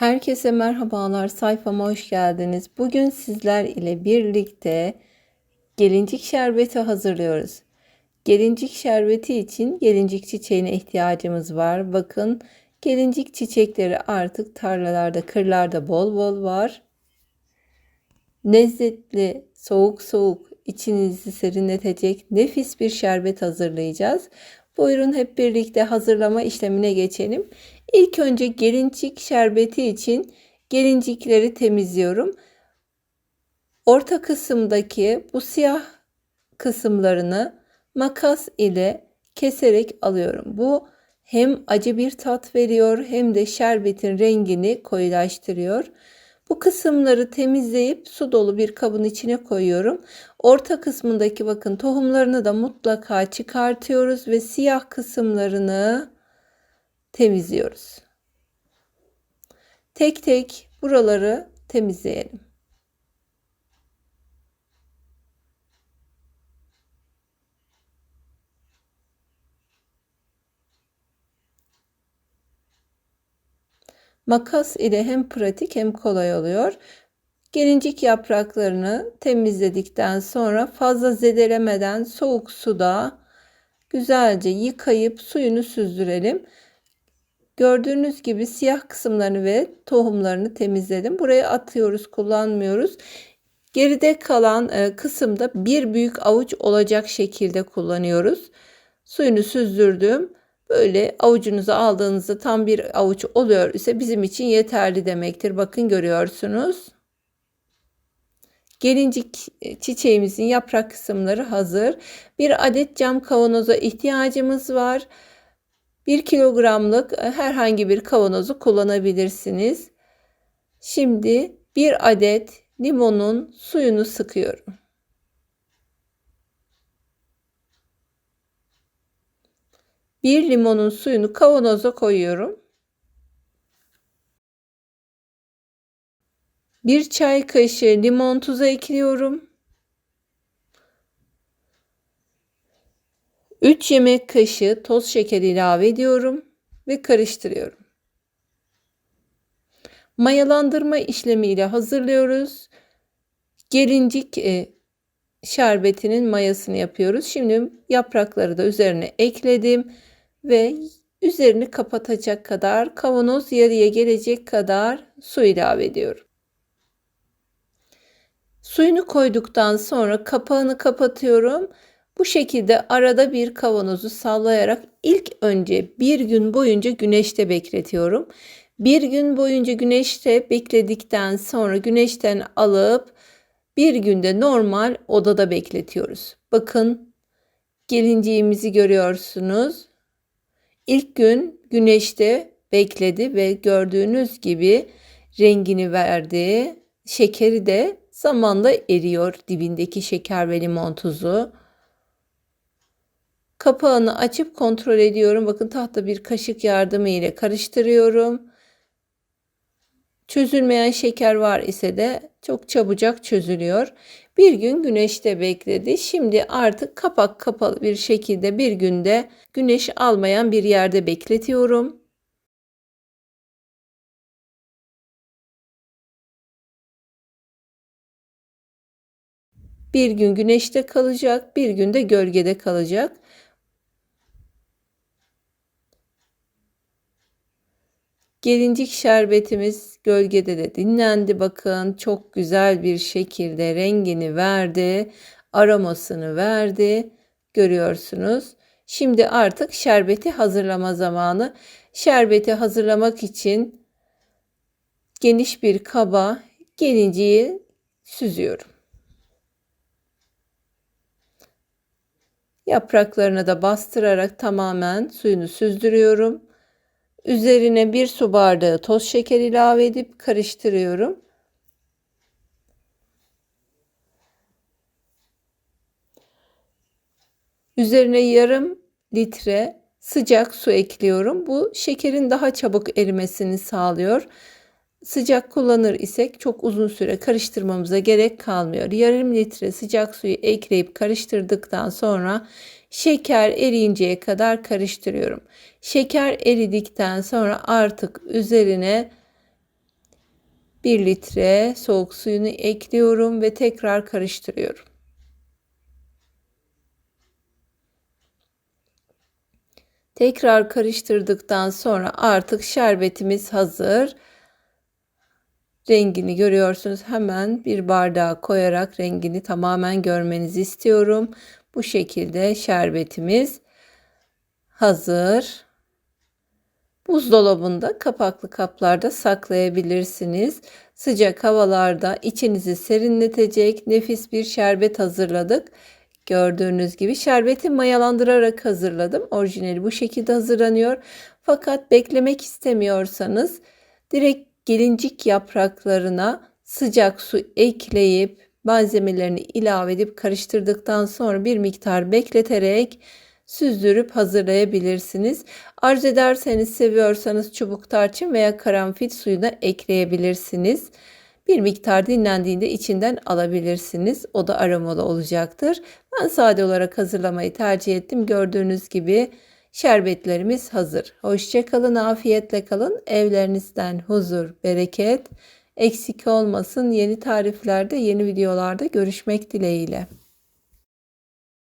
Herkese merhabalar, sayfama hoş geldiniz. Bugün sizler ile birlikte gelincik şerbeti hazırlıyoruz. Gelincik şerbeti için gelincik çiçeğine ihtiyacımız var. Bakın gelincik çiçekleri artık tarlalarda, kırlarda bol bol var. Lezzetli, soğuk soğuk içinizi serinletecek nefis bir şerbet hazırlayacağız. Buyurun hep birlikte hazırlama işlemine geçelim. İlk önce gelincik şerbeti için gelincikleri temizliyorum. Orta kısımdaki bu siyah kısımlarını makas ile keserek alıyorum. Bu hem acı bir tat veriyor hem de şerbetin rengini koyulaştırıyor. Bu kısımları temizleyip su dolu bir kabın içine koyuyorum. Orta kısmındaki bakın tohumlarını da mutlaka çıkartıyoruz ve siyah kısımlarını temizliyoruz. Tek tek buraları temizleyelim. Makas ile hem pratik hem kolay oluyor. Gelincik yapraklarını temizledikten sonra fazla zedelemeden soğuk suda güzelce yıkayıp suyunu süzdürelim. Gördüğünüz gibi siyah kısımlarını ve tohumlarını temizledim. Buraya atıyoruz, kullanmıyoruz. Geride kalan e, kısımda bir büyük avuç olacak şekilde kullanıyoruz. Suyunu süzdürdüm. Böyle avucunuza aldığınızda tam bir avuç oluyor ise bizim için yeterli demektir. Bakın görüyorsunuz. Gelincik e, çiçeğimizin yaprak kısımları hazır. Bir adet cam kavanoza ihtiyacımız var. 1 kilogramlık e, herhangi bir kavanozu kullanabilirsiniz. Şimdi bir adet limonun suyunu sıkıyorum. Bir limonun suyunu kavanoza koyuyorum. Bir çay kaşığı limon tuzu ekliyorum. 3 yemek kaşığı toz şeker ilave ediyorum ve karıştırıyorum. Mayalandırma işlemiyle hazırlıyoruz. Gelincik e, şerbetinin mayasını yapıyoruz. Şimdi yaprakları da üzerine ekledim ve üzerini kapatacak kadar kavanoz yarıya gelecek kadar su ilave ediyorum. Suyunu koyduktan sonra kapağını kapatıyorum. Bu şekilde arada bir kavanozu sallayarak ilk önce bir gün boyunca güneşte bekletiyorum. Bir gün boyunca güneşte bekledikten sonra güneşten alıp bir günde normal odada bekletiyoruz. Bakın gelinciğimizi görüyorsunuz. İlk gün güneşte bekledi ve gördüğünüz gibi rengini verdi. Şekeri de zamanla eriyor dibindeki şeker ve limon tuzu. Kapağını açıp kontrol ediyorum. Bakın tahta bir kaşık yardımı ile karıştırıyorum. Çözülmeyen şeker var ise de çok çabucak çözülüyor. Bir gün güneşte bekledi. Şimdi artık kapak kapalı bir şekilde bir günde güneş almayan bir yerde bekletiyorum. Bir gün güneşte kalacak, bir gün de gölgede kalacak. Gelincik şerbetimiz gölgede de dinlendi. Bakın çok güzel bir şekilde rengini verdi. Aromasını verdi. Görüyorsunuz. Şimdi artık şerbeti hazırlama zamanı. Şerbeti hazırlamak için geniş bir kaba gelinciyi süzüyorum. Yapraklarına da bastırarak tamamen suyunu süzdürüyorum. Üzerine bir su bardağı toz şeker ilave edip karıştırıyorum. Üzerine yarım litre sıcak su ekliyorum. Bu şekerin daha çabuk erimesini sağlıyor. Sıcak kullanır isek çok uzun süre karıştırmamıza gerek kalmıyor. Yarım litre sıcak suyu ekleyip karıştırdıktan sonra şeker eriyinceye kadar karıştırıyorum. Şeker eridikten sonra artık üzerine 1 litre soğuk suyunu ekliyorum ve tekrar karıştırıyorum. Tekrar karıştırdıktan sonra artık şerbetimiz hazır. Rengini görüyorsunuz. Hemen bir bardağa koyarak rengini tamamen görmenizi istiyorum. Bu şekilde şerbetimiz hazır. Buzdolabında kapaklı kaplarda saklayabilirsiniz. Sıcak havalarda içinizi serinletecek nefis bir şerbet hazırladık. Gördüğünüz gibi şerbeti mayalandırarak hazırladım. Orijinali bu şekilde hazırlanıyor. Fakat beklemek istemiyorsanız direkt gelincik yapraklarına sıcak su ekleyip malzemelerini ilave edip karıştırdıktan sonra bir miktar bekleterek süzdürüp hazırlayabilirsiniz. Arzu ederseniz seviyorsanız çubuk tarçın veya karanfil suyu da ekleyebilirsiniz. Bir miktar dinlendiğinde içinden alabilirsiniz. O da aromalı olacaktır. Ben sade olarak hazırlamayı tercih ettim. Gördüğünüz gibi şerbetlerimiz hazır. Hoşçakalın, afiyetle kalın. Evlerinizden huzur, bereket eksik olmasın. Yeni tariflerde, yeni videolarda görüşmek dileğiyle.